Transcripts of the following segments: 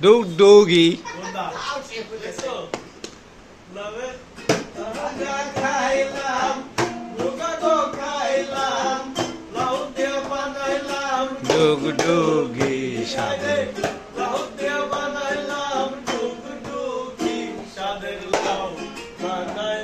Dog doggy. Dog doggy. But I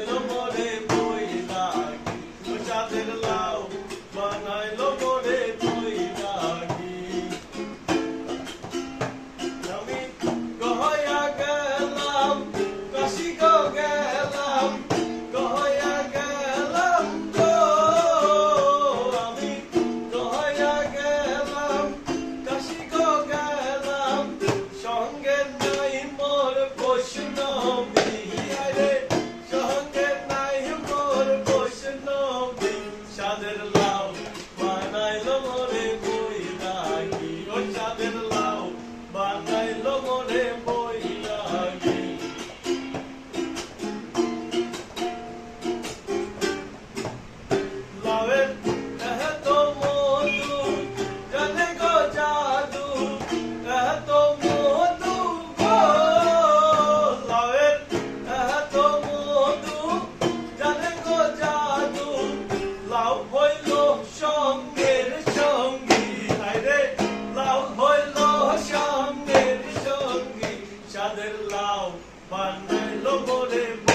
del lao, panelo por el